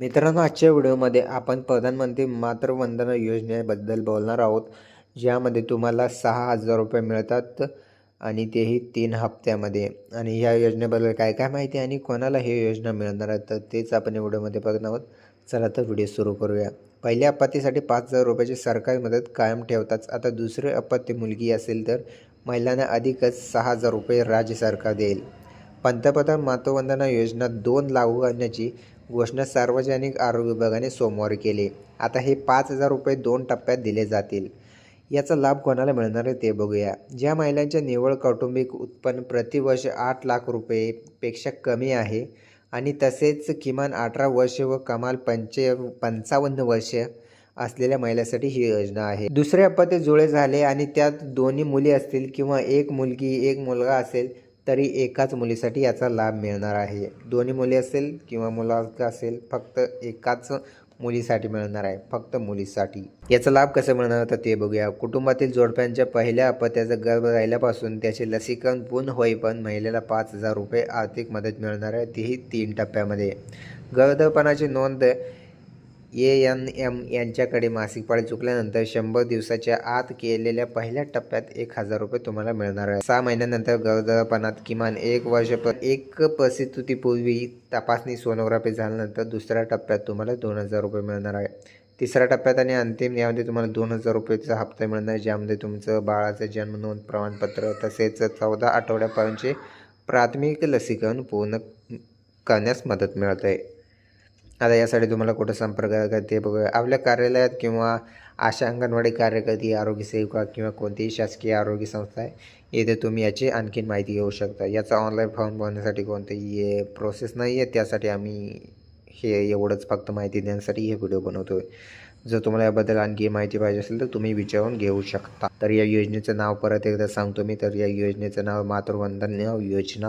मित्रांनो आजच्या व्हिडिओमध्ये आपण प्रधानमंत्री मातृवंदना योजनेबद्दल बोलणार आहोत ज्यामध्ये तुम्हाला सहा हजार रुपये मिळतात आणि तेही तीन हप्त्यामध्ये. आणि ह्या योजनेबद्दल काय काय माहिती आणि कोणाला ही योजना मिळणार आहे तर तेच आपण व्हिडिओमध्ये बघणार आहोत. चला तर व्हिडिओ सुरू करूया. पहिल्या आपत्तीसाठी पाच हजार रुपयाची सरकारी मदत कायम ठेवताच आता दुसरी अपत्य मुलगी असेल तर महिलांना अधिकच सहा हजार रुपये राज्य सरकार देईल. पंतप्रधान मातृवंदना योजना दोन लागू करण्याची घोषणा सार्वजनिक आरोग्य विभागाने सोमवारी केली. आता हे पाच हजार रुपये दोन टप्प्यात दिले जातील. याचा लाभ कोणाला मिळणार आहे ते बघूया. ज्या महिलांचे निव्वळ कौटुंबिक उत्पन्न प्रतिवर्ष आठ लाख रुपयेपेक्षा कमी आहे आणि तसेच किमान अठरा वर्ष व कमाल पंचे पंचावन्न वर्ष असलेल्या महिलांसाठी ही योजना आहे. दुसरे अपत्य जुळे झाले आणि त्यात दोन्ही मुली असतील किंवा एक मुलगी एक मुलगा असेल तरी एकाच मुलीसाठी याचा लाभ मिळणार आहे. दोन्ही मुली असेल किंवा मुलगा असेल फक्त एकाच मुलीसाठी मिळणार आहे फक्त मुलीसाठी. याचा लाभ कसा मिळणार तर ते बघूया. कुटुंबातील जोडप्यांच्या पहिल्या अपत्याचा गर्भ राहिल्यापासून त्याचे लसीकरण पूर्ण होईपर्यंत महिलेला पाच हजार रुपये आर्थिक मदत मिळणार आहे. तीही तीन टप्प्यामध्ये. गर्भपणाची नोंद ए एन एम यांच्याकडे मासिक पाळी चुकल्यानंतर शंभर दिवसाच्या आत केलेल्या पहिल्या टप्प्यात एक हजार रुपये तुम्हाला मिळणार आहे सहा महिन्यानंतर गरोदरपणात किमान एक वर्ष एक प्रसिद्धीपूर्वी तपासणी सोनोग्राफी झाल्यानंतर दुसऱ्या टप्प्यात तुम्हाला दोन हजार रुपये मिळणार आहे. तिसऱ्या टप्प्यात आणि अंतिम यामध्ये तुम्हाला दोन हजार रुपयेचा हप्ता मिळणार ज्यामध्ये तुमचं बाळाचं जन्म नोंद प्रमाणपत्र तसेच चौदा आठवड्यापर्यंतचे प्राथमिक लसीकरण पूर्ण करण्यास मदत मिळत. आहे आता यासाठी तुम्हाला कुठं संपर्क करते ते बघूया. आपल्या कार्यालयात किंवा आशा अंगणवाडी कार्यकर्ती आरोग्य सेविका किंवा कोणतीही शासकीय आरोग्य संस्था आहे येथे तुम्ही याची आणखीन माहिती घेऊ शकता. याचा ऑनलाईन फॉर्म भरण्यासाठी कोणतेही प्रोसेस नाही आहे. त्यासाठी आम्ही हे एवढंच फक्त माहिती देण्यासाठी हे व्हिडिओ बनवतो आहे जर तुम्हाला याबद्दल आणखी माहिती पाहिजे असेल तर तुम्ही विचारून घेऊ शकता. तर या योजनेचं नाव परत एकदा सांगतो मी. तर या योजनेचं नाव मातृवंदन योजना.